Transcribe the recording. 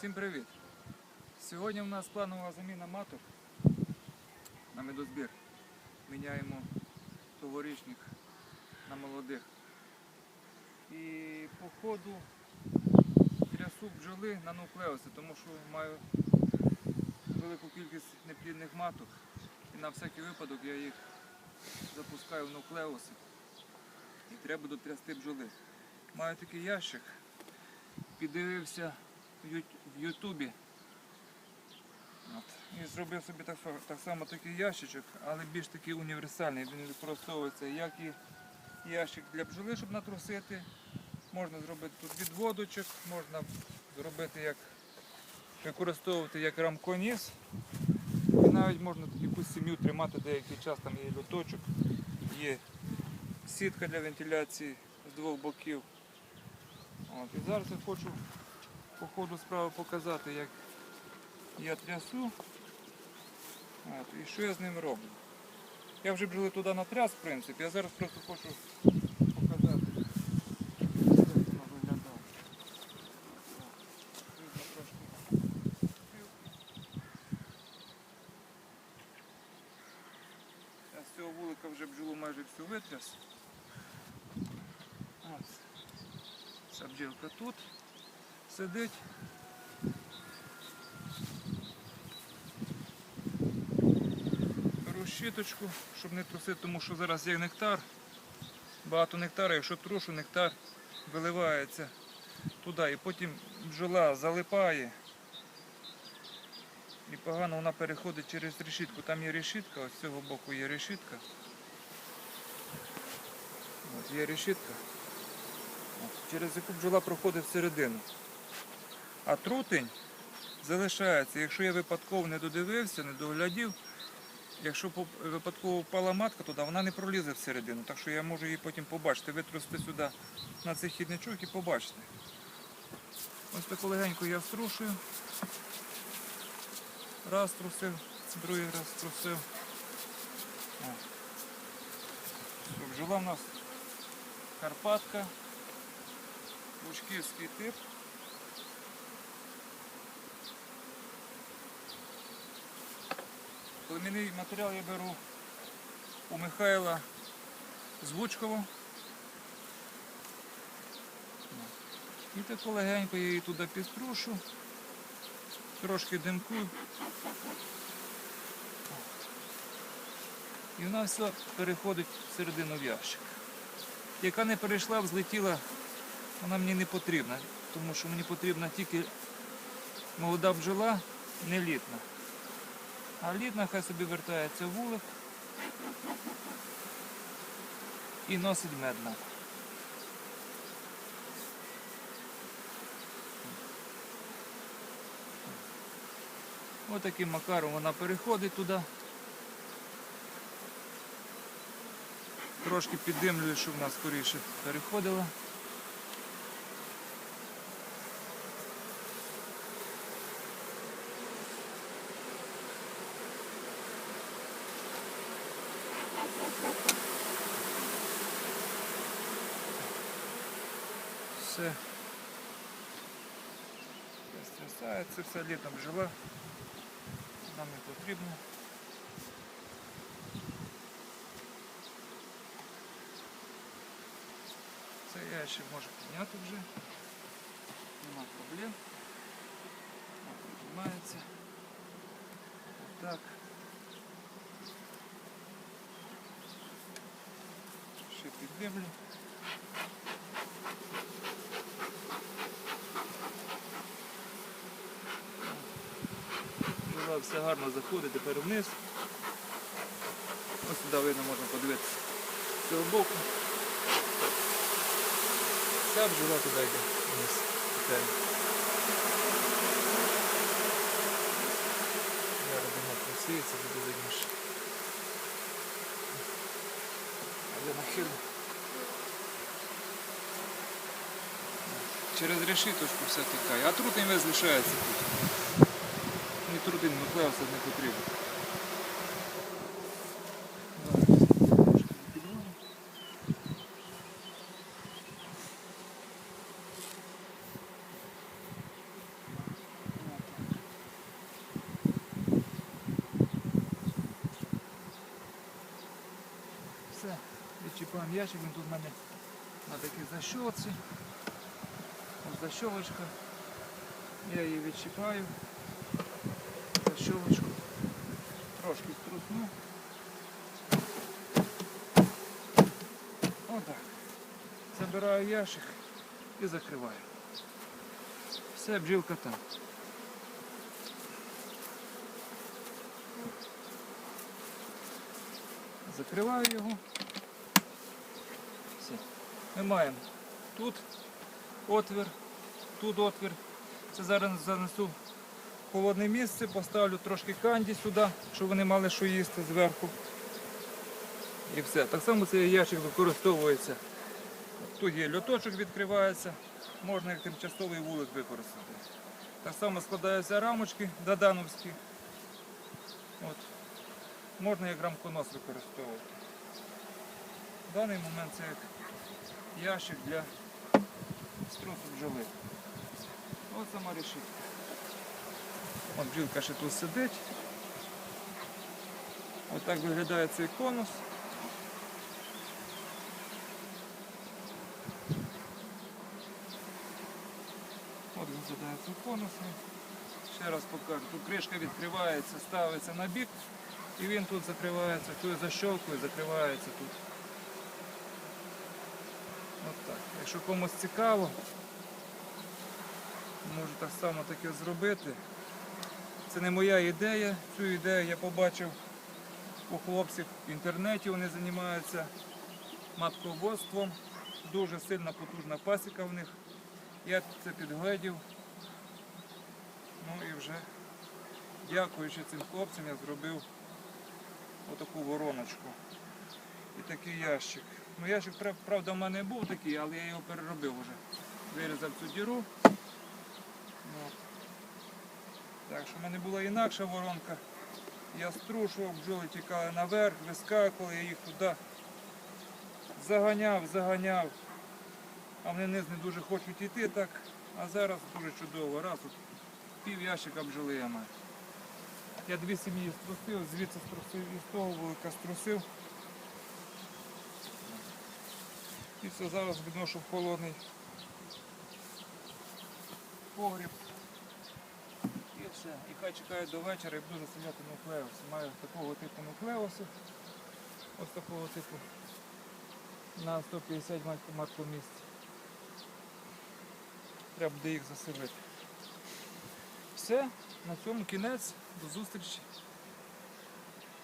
Всім привіт! Сьогодні у нас планова заміна маток на медозбір. Міняємо тогорічних на молодих. І по ходу трясу бджоли на нуклеуси, тому що маю велику кількість неплідних маток. І на всякий випадок я їх запускаю в нуклеуси. І треба дотрясти бджоли. Маю такий ящик, піддивився в Ютубі. І зробив собі так, так само такий ящичок, але більш такий універсальний. Він використовується як і ящик для бджоли, щоб натрусити. Можна зробити тут відводочок, можна зробити як використовувати як рамконіс. І навіть можна якусь сім'ю тримати деякий час, там є люточок, є сітка для вентиляції з двох боків. От. І зараз я хочу по ходу справи показати, як я трясу от, і що я з ним роблю. Я вже бджоли туди натряс, в принципі, я зараз просто хочу показати, як воно трошки. Я з цього вулика вже бджолу майже всю витряс. От. Ця бджілка тут сидить. Беру щіточку, щоб не трусити, тому що зараз є нектар. Багато нектару, якщо трушу, нектар виливається туди і потім бджола залипає. І погано вона переходить через решітку. Там є решітка, ось з цього боку є решітка. От є решітка. Через яку бджола проходить всередину. А трутень залишається. Якщо я випадково не додивився, не доглядів, якщо випадково впала матка туди, вона не пролізе всередину. Так що я можу її потім побачити. Витрусити сюди на цей хідничок і побачити. Ось таку легенько я струшую. Раз трусив, другий раз трусив. О. Все, в нас Карпатка, Лучківський тип. Племінний матеріал я беру у Михайла Звучково. І так легенько я її туди підструшу, трошки димкую. І вона все переходить всередину в ящик. Яка не перейшла, взлетіла, вона мені не потрібна, тому що мені потрібна тільки молода бджола, не літна. А літна хай собі вертається вулик і носить мед на. Ось таким макаром вона переходить туди. Трошки піддимлюю, щоб вона скоріше переходила. Все. Стрясається, все літом жила. Нам не потрібно. Це я ще можу підняти вже. Нема проблем. От, Піднімається. Отак. Ще піддивлю. Бджола все гарно заходить тепер вниз. Ось сюди видно можна подивитися. З цього боку. Вся бджола туди йде вниз. Зараз димок просіється, буде видніше. А я. Через решіточку все тікає, а трутень весь лишається тут турбін, нуклеуса не потрібен. Все, відчіпаємо ящик, він тут в мене на такій защолці, защолочка. Я її відчіпаю. Трошки струсну. Отак. Забираю ящик і закриваю. Все, бджілка там. Закриваю його. Все. Ми маємо тут отвір, тут отвір. Це зараз занесу холодне місце, поставлю трошки канді сюди, щоб вони мали що їсти зверху. І все. Так само цей ящик використовується. Тут є льоточок відкривається, можна як тимчасовий вулик використати. Так само складаються рамочки додановські. От. Можна як рамконос використовувати. В даний момент це як ящик для струсу бджоли. Ось сама решітка. От бджілка ще тут сидить. Ось так виглядає цей конус. От виглядає цей конус. Ще раз покажу. Тут кришка відкривається, ставиться на бік і він тут закривається, тою защолкою закривається тут. От так. Якщо комусь цікаво, можу так само таке зробити. Це не моя ідея. Цю ідею я побачив у хлопців в інтернеті, вони займаються матководством. Дуже сильна потужна пасіка в них. Я це підгледів. Ну і вже дякуючи цим хлопцям я зробив отаку вороночку і такий ящик. Ну ящик, правда, в мене був такий, але я його переробив вже. Вирізав цю діру. Так що в мене була інакша воронка. Я струшував, бджоли тікали наверх, вискакували, я їх туди заганяв, заганяв. А вони вниз не дуже хочуть йти так. А зараз дуже чудово. Раз от пів ящика бджоли я маю. Я дві сім'ї струсив, звідси струсив і з того вулика струсив. І все зараз відношу в холодний погріб. І. Хай чекає до вечора і буду заселяти нуклеус. Маю такого типу нуклеусу, Ось такого типу на 150 маркомісць. Треба буде їх заселити. Все, на цьому кінець. До зустрічі.